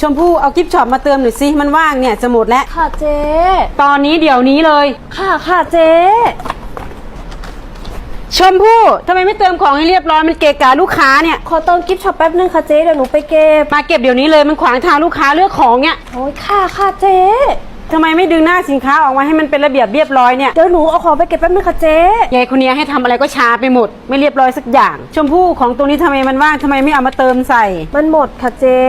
ชมพู่เอากิฟต์ช็อปมาเติมหน่อยสิมันว่างเนี่ยจะหมดแล้ว ค่ะเจ๊ ตอนนี้เดี๋ยวนี้เลย ค่ะค่ะเจ๊ ชมพู่ทำไมไม่เติมของให้เรียบร้อยมันเกะกะลูกค้าเนี่ยขอเติมกิฟต์ช็อปแป๊บนึงค่ะเจ๊เดี๋ยวหนูไปเก็บมาเก็บเดี๋ยวนี้เลยมันขวางทางลูกค้าเลือกของเนี่ย โอ้ยค่ะค่ะเจ๊ ทำไมไม่ดึงหน้าสินค้าออกมาให้มันเป็นระเบียบเรียบร้อยเนี่ย เดี๋ยวหนูเอาของไปเก็บแป๊บนึงค่ะเจ๊ยายคนนี้ให้ทำอะไรก็ช้าไปหมด ไม่เรียบร้อยสักอย่าง ชมพู่ของตัวนี้ทำไมมันว่างทำไมไม่เอามาเติมใส่ มันหมดค่ะเจ๊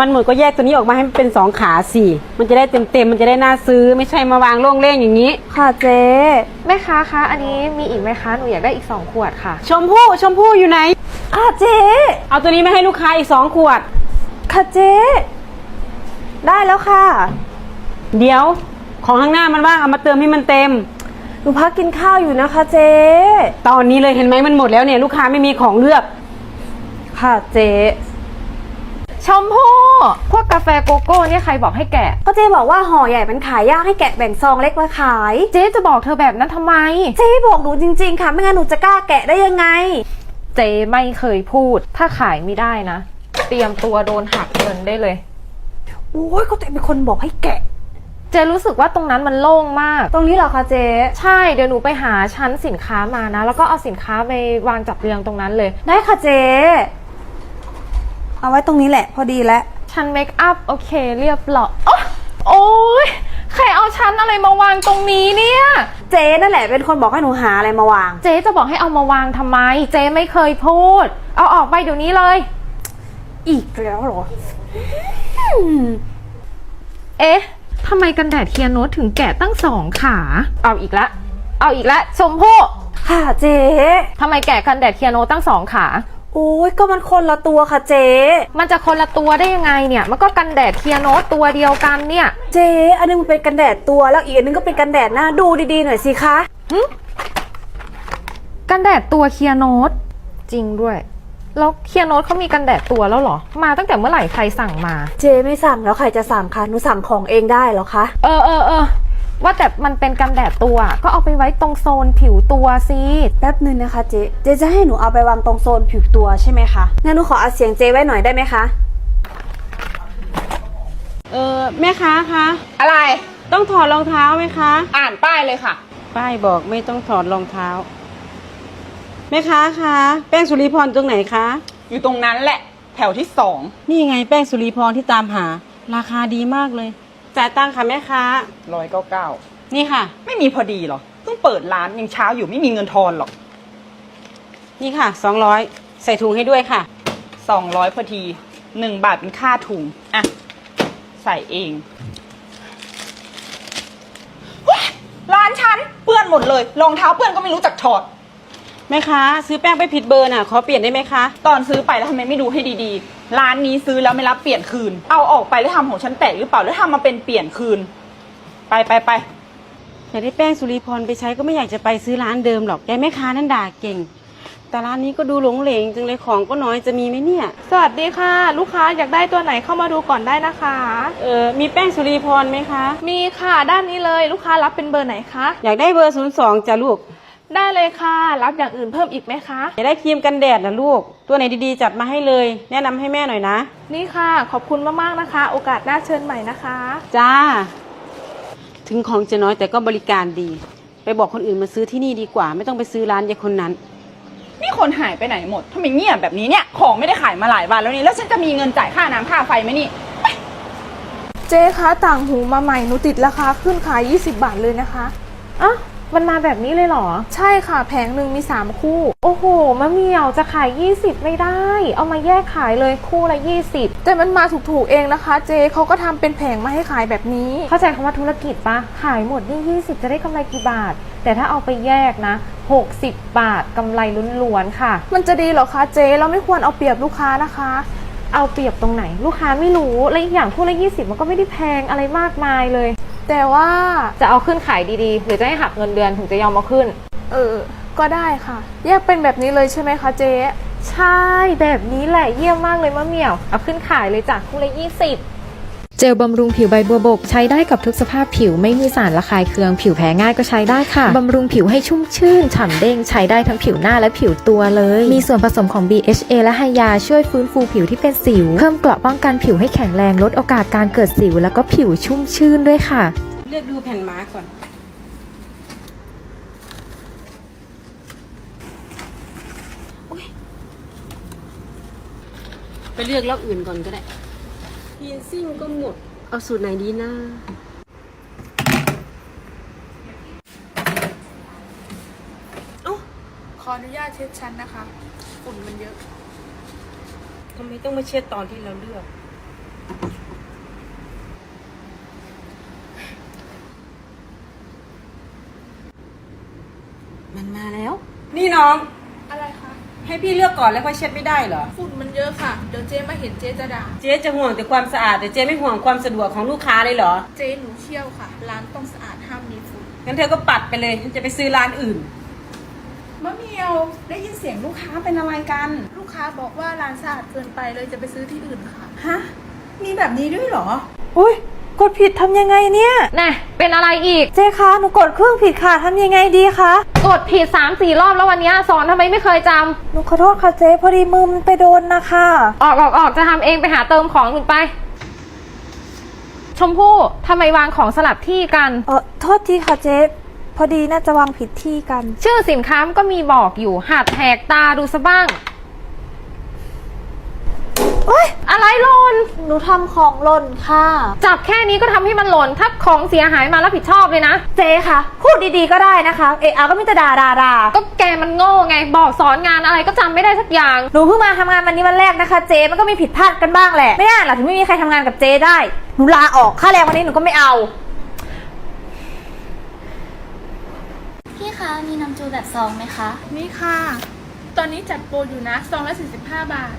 มันหมดก็แยกตัวนี้ออกมาให้มันเป็นสองขาสิมันจะได้เต็มเต็มๆมันจะได้น่าซื้อไม่ใช่มาวางโล่งเล่งอย่างนี้ ค่ะเจ๊แม่ค้าคะ อันนี้มีอีกไหมคะ หนูอยากได้อีก 2 ขวดค่ะ ชมพู่ชมพู่อยู่ไหน ค่ะเจ๊เอาตัวนี้มาให้ลูกค้าอีกสองขวด ค่ะเจ๊ได้แล้วค่ะ เดี๋ยวของข้างหน้ามันว่างเอามาเติมให้มันเต็ม หนูพักกินข้าวอยู่นะคะเจ๊ ตอนนี้เลยเห็นไหมมันหมดแล้วเนี่ยลูกค้าไม่มีของเลือก ค่ะเจ๊ชมพู่พวกกาแฟโกโก้เนี่ยใครบอกให้แกะ ก็เจ๊บอกว่าห่อใหญ่มันขายยากให้แกะแบ่งซองเล็กมาขาย เจ๊จะบอกเธอแบบนั้นทำไม เจ๊บอกหนูจริง ๆ ค่ะ ไม่งั้นหนูจะกล้าแกะได้ยังไง เจ๊ไม่เคยพูด ถ้าขายไม่ได้นะ เตรียมตัวโดนหักเงินได้เลย โอ้ยก็แต่เป็นคนบอกให้แกะ เจ๊รู้สึกว่าตรงนั้นมันโล่งมาก ตรงนี้เหรอคะเจ๊ใช่เดี๋ยวหนูไปหาชั้นสินค้ามานะ แล้วก็เอาสินค้าไปวางจัดเรียงตรงนั้นเลย ได้ค่ะเจ๊เอาไว้ตรงนี้แหละพอดีแล้วชั้นเมคอัพโอเคเรียบร้อยโอ๊ะโอ๊ยใครเอาชั้นอะไรมาวางตรงนี้เนี่ย เจ๊นั่นแหละเป็นคนบอกให้หนูหาอะไรมาวาง เจ๊จะบอกให้เอามาวางทำไม เจ๊ไม่เคยพูด เอาออกไปเดี๋ยวนี้เลย อีกแล้วเหรอ เอ๊ะทำไมกันแดดเคียโนตถึงแกะตั้งสองขา เอาอีกละ เอาอีกละ ชมพู่ค่ะเจ๊ทำไมแกะกันแดดเคียโนตตั้งสองขา โอ้ยก็มันคนละตัวค่ะเจ๊ มันจะคนละตัวได้ยังไงเนี่ย มันก็กันแดดเคียโนตตัวเดียวกันเนี่ยเจ๊อันนึงมันเป็นกันแดดตัวแล้วอีกอันนึงก็เป็นกันแดดหน้าดูดีๆหน่อยสิคะกันแดดตัวเคียโนตจริงด้วย แล้วเคียโนตเขามีกันแดดตัวแล้วเหรอ มาตั้งแต่เมื่อไหร่ใครสั่งมา เจ๊ไม่สั่งแล้วใครจะสั่งคะหนูสั่งของเองได้เหรอคะ เออเออเออว่าแต่มันเป็นกันแดดตัว ก็เอาไปไว้ตรงโซนผิวตัวสิแป๊บนึงนะคะเจ๊เจ๊จะให้หนูเอาไปวางตรงโซนผิวตัวใช่ไหมคะ งั้นหนูขอเอาเสียงเจ๊ไว้หน่อยได้ไหมคะ เออแม่ค้าคะ อะไร ต้องถอดรองเท้าไหมคะ อ่านป้ายเลยค่ะ ป้ายบอกไม่ต้องถอดรองเท้า แม่ค้าคะแป้งสุริพรตรงไหนคะ อยู่ตรงนั้นแหละ แถวที่สอง นี่ไงแป้งสุริพรที่ตามหา ราคาดีมากเลยจ่ายตังค่ะแม่ค้า ร้อยเก้าเก้า นี่ค่ะ ไม่มีพอดีหรอ เพิ่งเปิดร้านยังเช้าอยู่ไม่มีเงินทอนหรอก นี่ค่ะสองร้อยใส่ถุงให้ด้วยค่ะ สองร้อยพอดีหนึ่งบาทเป็นค่าถุง อะ ใส่เองว้ายร้านฉันเปื้อนหมดเลย รองเท้าเปื้อนก็ไม่รู้จักถอด แม่ค้าซื้อแป้งไปผิดเบอร์น่ะขอเปลี่ยนได้ไหมคะตอนซื้อไปแล้วทำไมไม่ดูให้ดีๆ ร้านนี้ซื้อแล้วไม่รับเปลี่ยนคืน เอาออกไปแล้วทำของฉันแตกหรือเปล่าแล้วทำมาเป็นเปลี่ยนคืน ไปไปไปอยากได้แป้งสุริพรไปใช้ก็ไม่อยากจะไปซื้อร้านเดิมหรอกยายแม่ค้านั่นด่าเก่ง แต่ร้านนี้ก็ดูหลงเหลงจังเลยของก็น้อยจะมีไหมเนี่ย สวัสดีค่ะ ลูกค้าอยากได้ตัวไหนเข้ามาดูก่อนได้นะคะ เออมีแป้งสุริพรไหมคะ มีค่ะด้านนี้เลยลูกค้ารับเป็นเบอร์ไหนคะ อยากได้เบอร์ศูนย์สองจ้ะลูก ได้เลยค่ะ รับอย่างอื่นเพิ่มอีกไหมคะ อยากได้ครีมกันแดดนะลูก ตัวไหนดีๆ จัดมาให้เลย แนะนำให้แม่หน่อยนะ นี่ค่ะ ขอบคุณมากๆนะคะ โอกาสหน้าเชิญใหม่นะคะ จ้า ถึงของจะน้อยแต่ก็บริการดี ไปบอกคนอื่นมาซื้อที่นี่ดีกว่า ไม่ต้องไปซื้อร้านยายคนนั้น นี่คนหายไปไหนหมดทำไมเงียบแบบนี้เนี่ย ของไม่ได้ขายมาหลายวันแล้วนี่แล้วฉันจะมีเงินจ่ายค่าน้ำค่าไฟไหมนี่ เจ๊คะต่างหูมาใหม่หนูติดราคาขึ้นขาย 20 บาทเลยนะคะอะ มันมาแบบนี้เลยเหรอ ใช่ค่ะ แผงหนึ่งมี 3 คู่ โอ้โหมะเหมี่ยวจะขาย 20 ไม่ได้ เอามาแยกขายเลยคู่ละ 20 แต่มันมาถูกๆเองนะคะ เจ๊เขาก็ทำเป็นแผงมาให้ขายแบบนี้ เข้าใจคำว่าธุรกิจปะขายหมดนี่ 20 จะได้กำไรกี่บาท แต่ถ้าเอาไปแยกนะ60 บาทกำไรล้วนๆค่ะ มันจะดีเหรอคะเจ๊เราไม่ควรเอาเปรียบลูกค้านะคะ เอาเปรียบตรงไหน ลูกค้าไม่รู้และอีกอย่างคู่ละ20 มันก็ไม่ได้แพงอะไรมากมายเลย แต่ว่าจะเอาขึ้นขายดีๆ หรือจะให้หักเงินเดือนถึงจะยอมเอาขึ้น เออ ก็ได้ค่ะ แยกเป็นแบบนี้เลยใช่ไหมคะเจ๊ ใช่แบบนี้แหละเยี่ยมมากเลยมะเหมี่ยว เอาขึ้นขายเลยจากคู่ละ20 เจลบำรุงผิวใบบัวบก ใช้ได้กับทุกสภาพผิวไม่มีสารระคายเคือง ผิวแพ้ง่ายก็ใช้ได้ค่ะ บำรุงผิวให้ชุ่มชื่น ฉ่ำเด้ง ใช้ได้ทั้งผิวหน้าและผิวตัวเลย มีส่วนผสมของ BHA และไฮยาช่วยฟื้นฟูผิวที่เป็นสิว เพิ่มเกราะป้องกันผิวให้แข็งแรงลดโอกาสการเกิดสิว แล้วก็ผิวชุ่มชื่นด้วยค่ะ เลือกดูแผ่นมาร์กก่อนไปเลือกล็อกอื่นก่อนก็ได้ ซิ่งก็หมด เอาสูตรไหนดีนะขออนุญาตเช็ดชั้นนะคะ ฝุ่นมันเยอะ ทำไมต้องมาเช็ดตอนที่เราเลือก มันมาแล้ว นี่น้องอะไรคะ ให้พี่เลือกก่อนแล้วค่อยเช็ดไม่ได้เหรอ ฝุ่นมันเยอะค่ะ เดี๋ยวเจ๊มาเห็นเจ๊จะด่า เจ๊จะห่วงแต่ความสะอาดแต่เจ๊ไม่ห่วงความสะดวกของลูกค้าเลยเหรอ เจ๊หนูเชี่ยวค่ะ ร้านต้องสะอาดห้ามมีฝุ่น งั้นเธอก็ปัดไปเลยฉันจะไปซื้อร้านอื่น มะเมียวได้ยินเสียงลูกค้าเป็นอะไรกัน ลูกค้าบอกว่าร้านสะอาดเกินไปเลยจะไปซื้อที่อื่นค่ะ ฮะ มีแบบนี้ด้วยเหรอ อุ้ย กดผิดทำยังไงเนี่ยน่ะเป็นอะไรอีก เจ๊คะหนูกดเครื่องผิดค่ะทำยังไงดีคะกดผิด3ามสี่รอบแล้ววันเนี้ยสอนทำไมไม่เคยจำหนูขอโทษค่ะเจ๊พอดีมือมันไปโดนนะคะออกออกออกจะทำเองไปหาเติมของอื่นไป ชมพู่ทำไมวางของสลับที่กัน เออโทษทีค่ะเจ๊พอดีน่าจะวางผิดที่กัน ชื่อสินค้ามันก็มีบอกอยู่หัดแหกตาดูซะบ้าง โอ๊ยอะไร หล่นหนูทำของหล่นค่ะ จับแค่นี้ก็ทำให้มันหล่น ถ้าของเสียหายมารับผิดชอบเลยนะ เจ๊คะพูดดีๆก็ได้นะคะ เอะอาก็ไมแต่จะด่าด่าด่าก็แกมันโง่ไง บอกสอนงานอะไรก็จำไม่ได้สักอย่าง หนูเพิ่งมาทำงานวันนี้วันแรกนะคะ เจ๊มันก็มีผิดพลาดกันบ้างแหละ ไม่ได้หรอกถึงไม่มีใครทำงานกับเจ๊ได้ หนูลาออกค่าแรงวันนี้หนูก็ไม่เอา พี่คะ มีน้ำจูแบบซองไหมคะ นี่ค่ะ ตอนนี้จัดโปรอยู่นะซองละ45 บาท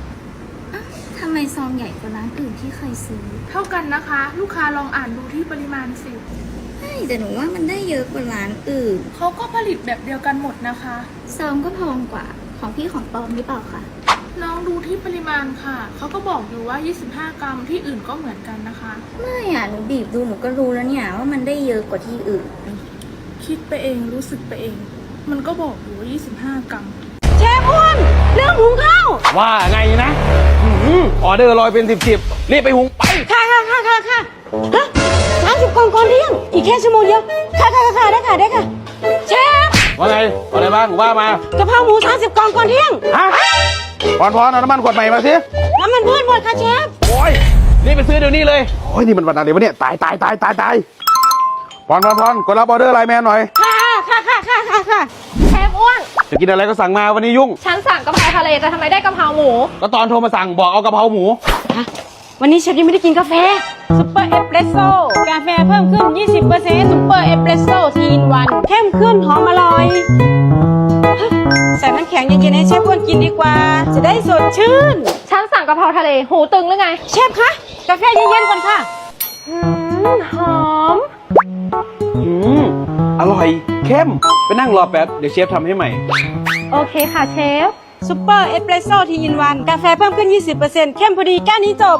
ทำไมซองใหญ่กว่าร้านอื่นที่เคยซื้อเท่ากันนะคะ ลูกค้าลองอ่านดูที่ปริมาณสิ ใช่แต่หนูว่ามันได้เยอะกว่าร้านอื่นเขาก็ผลิตแบบเดียวกันหมดนะคะ ซองก็พองกว่าของพี่ของปลอมหรือเปล่าคะน้องดูที่ปริมาณค่ะ เขาก็บอกอยู่ว่า 25 กรัมที่อื่นก็เหมือนกันนะคะ ไม่อะหนูบีบดูหนูก็รู้แล้วเนี่ยว่ามันได้เยอะกว่าที่อื่น คิดไปเองรู้สึกไปเอง มันก็บอกอยู่ว่า 25 กรัม เชฟอ้วนเรื่องหุงข้าว ว่าไงนะ อื้อหือออเดอร์ลอยเป็นสิบสิบรีบไปหุงไปค่ะค่ะค่ะค่ะค่ะฮะสามสิบกล่องก่อนเที่ยงอีกแค่ชั่วโมงเดียวค่ะค่ะค่ะได้ค่ะได้ค่ะเชฟว่าไงเอาอะไรบ้างว่ามากะเพราหมูสามสิบกล่องก่อนเที่ยงฮะพรพรเอาน้ำมันขวดใหม่มาสิน้ำมันพืชหมดค่ะเชฟโอ้ยรีบไปซื้อเดี๋ยวนี้เลยโอ้ยนี่มันวันอะไรวะเนี่ยตายตายตายตายตายพรพรพรกดรับออเดอร์ไลน์แมนหน่อยค่ะ ค่ะค่ะค่ะค่ะค่ะเชฟอ้วนจะกินอะไรก็สั่งมาวันนี้ยุ่ง ฉันสั่งกะเพราทะเลแต่ทำไมได้กะเพราหมูก็ตอนโทรมาสั่งบอกเอากะเพราหมูวันนี้เชฟยังไม่ได้กินกาแฟซุปเปอร์เอสเปรสโซ่กาแฟเพิ่มขึ้น 20%ซุปเปอร์เอสเปรสโซ่ทีนวันเข้มขึ้นหอมอร่อยฮะใส่น้ำแข็งเย็นๆให้เชฟอ้วนกินดีกว่า จะได้สดชื่น ฉันสั่งกะเพราทะเลหูตึงหรือไงเชฟคะกาแฟเย็นๆก่อนค่ะอืมหอม อืม อร่อยเข้มไปนั่งรอแป๊บ เดี๋ยวเชฟทำให้ใหม่ โอเคค่ะเชฟซูเปอร์เอสเปรสโซ่ทีอินวัน กาแฟเพิ่มขึ้น 20%เข้มพอดีแก้นี้จบ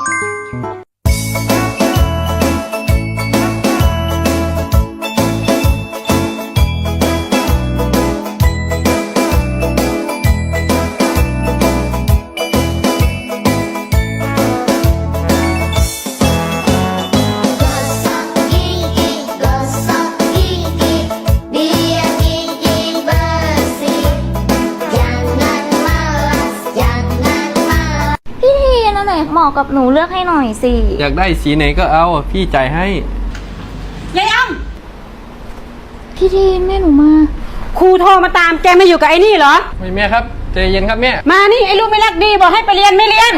อันไหนเหมาะกับหนูเลือกให้หน่อยสิ อยากได้สีไหนก็เอา พี่จ่ายให้ ยายอ้พี่ทีนแม่หนูมาำครูโทรมาตามแกไม่อยู่กับไอ้นี่เหรอ ไม่แม่ครับใจเย็นครับแม่มานี่ไอ้ลูกไม่รักดีบอกให้ไปเรียนไม่เรียน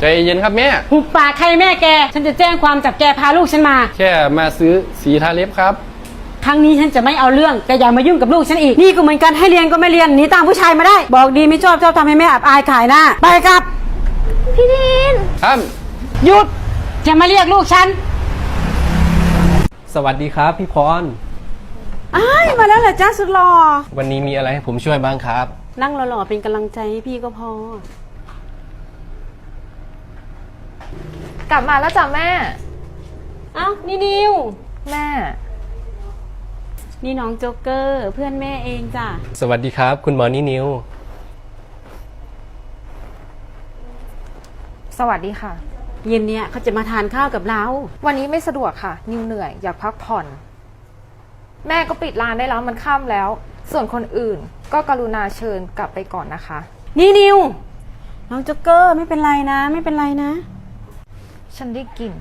ใจเย็นครับแม่ หุบปากใครแม่แก ฉันจะแจ้งความจับแกพาลูกฉันมา แค่มาซื้อสีทาเล็บครับ ครั้งนี้ฉันจะไม่เอาเรื่องแกอย่ามายุ่งกับลูกฉันอีกนี่ก็เหมือนกันให้เรียนก็ไม่เรียนหนีตามผู้ชายมาได้ บอกดีไม่ชอบชอบทำให้แม่อับอายขายหน้าไปครับ พี่ทีนครับ หยุดจะมาเรียกลูกฉัน สวัสดีครับพี่พร อ้ายมาแล้วเหรอจ้าสุดหล่อวันนี้มีอะไรให้ผมช่วยบ้างครับ นั่งหล่อๆเป็นกำลังใจให้พี่ก็พอ กลับมาแล้วจ้ะแม่ เอ้านี่นิว แม่ นี่น้องโจ๊กเกอร์ เพื่อนแม่เองจ้ะ สวัสดีครับ คุณหมอนี่นิว สวัสดีค่ะ เย็นเนี่ยเขาจะมาทานข้าวกับเรา วันนี้ไม่สะดวกค่ะ นิวเหนื่อยอยากพักผ่อน แม่ก็ปิดร้านได้แล้วมันค่ำแล้ว ส่วนคนอื่นก็กรุณาเชิญกลับไปก่อนนะคะ นี่นิวน้องโจ๊กเกอร์ไม่เป็นไรนะ ไม่เป็นไรนะ ฉันได้กลิ่น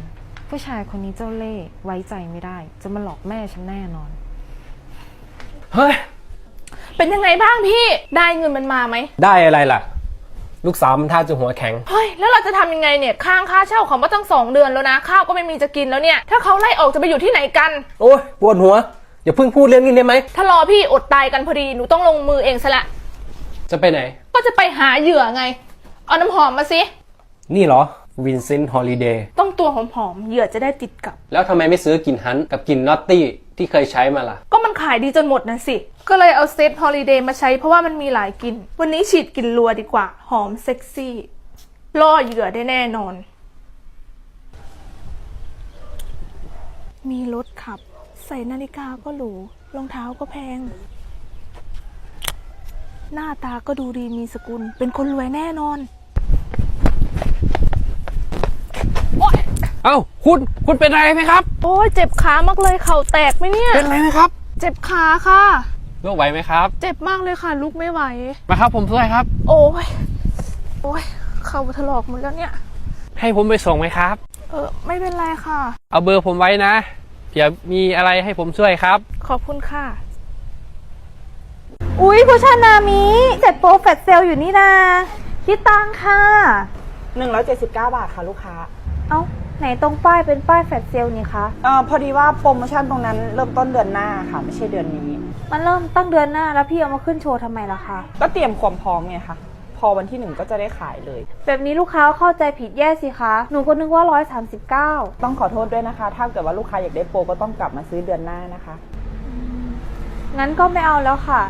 ผู้ชายคนนี้เจ้าเล่ห์ไว้ใจไม่ได้ จะมาหลอกแม่ฉันแน่นอน เฮ้ย เป็นยังไงบ้างพี่ ได้เงินมันมาไหม ได้อะไรล่ะ ลูกสาวมันท่าจะหัวแข็ง เฮ้ย แล้วเราจะทำยังไงเนี่ย ค้างค่าเช่าเขามาตั้งสองเดือนแล้วนะ ข้าวก็ไม่มีจะกินแล้วเนี่ย ถ้าเขาไล่ออกจะไปอยู่ที่ไหนกัน โอ้ยปวดหัว อย่าเพิ่งพูดเรื่องนี้ได้ไหม ถ้ารอพี่อดตายกันพอดี หนูต้องลงมือเองซะละ จะไปไหน ก็จะไปหาเหยื่อไง เอาน้ำหอมมาสิ นี่เหรอวินเซนต์ฮอลิเดย์ต้องตัวหอมๆ เหยื่อจะได้ติดกับ แล้วทำไมไม่ซื้อกลิ่นฮันต์กับกลิ่นนอตตี้ที่เคยใช้มาล่ะ ก็มัน ขายดีจนหมดนะสิ ก็เลยเอาเซตฮอลิเดย์มาใช้เพราะว่ามันมีหลายกลิ่น วันนี้ฉีดกลิ่นรัวดีกว่า หอมเซ็กซี่ล่อเหยื่อได้แน่นอน มีรถขับ ใส่นาฬิกาก็หรู รองเท้าก็แพง หน้าตาก็ดูดีมีสกุล เป็นคนรวยแน่นอน เอ้าคุณคุณเป็นอะไรไหมครับ โอ้ยเจ็บขามากเลยเข่าแตกไหมเนี่ย เป็นอะไรไหมครับ เจ็บขาค่ะ ลูกไหวไหมครับ เจ็บมากเลยค่ะ ลุกไม่ไหว มาครับผมช่วยครับ โอ้ยโอ้ยเข่าถลอกหมดแล้วเนี่ย ให้ผมไปส่งไหมครับ เออไม่เป็นไรค่ะ เอาเบอร์ผมไว้นะเผื่อมีอะไรให้ผมช่วยครับ ขอบคุณค่ะ อุ๊ยผู้ชานามิเจ็ดโปรแฟตเซลอยู่นี่นาคิดตังค่ะ 179 บาทค่ะลูกค้า เอ้า ไหนตรงป้ายเป็นป้ายแฟลชเซลนี่คะอ่าพอดีว่าโปรโมชั่นตรงนั้นเริ่มต้นเดือนหน้าค่ะ ไม่ใช่เดือนนี้ มันเริ่มตั้งเดือนหน้าแล้วพี่เอามาขึ้นโชว์ทำไมล่ะคะ ก็เตรียมความพร้อมไงคะพอวันที่หนึ่งก็จะได้ขายเลย แบบนี้ลูกค้าเข้าใจผิดแย่สิคะ หนูก็นึกว่า 139 ต้องขอโทษด้วยนะคะ ถ้าเกิดว่าลูกค้าอยากได้โปรก็ต้องกลับมาซื้อเดือนหน้านะคะ งั้นก็ไม่เอาแล้วค่ะ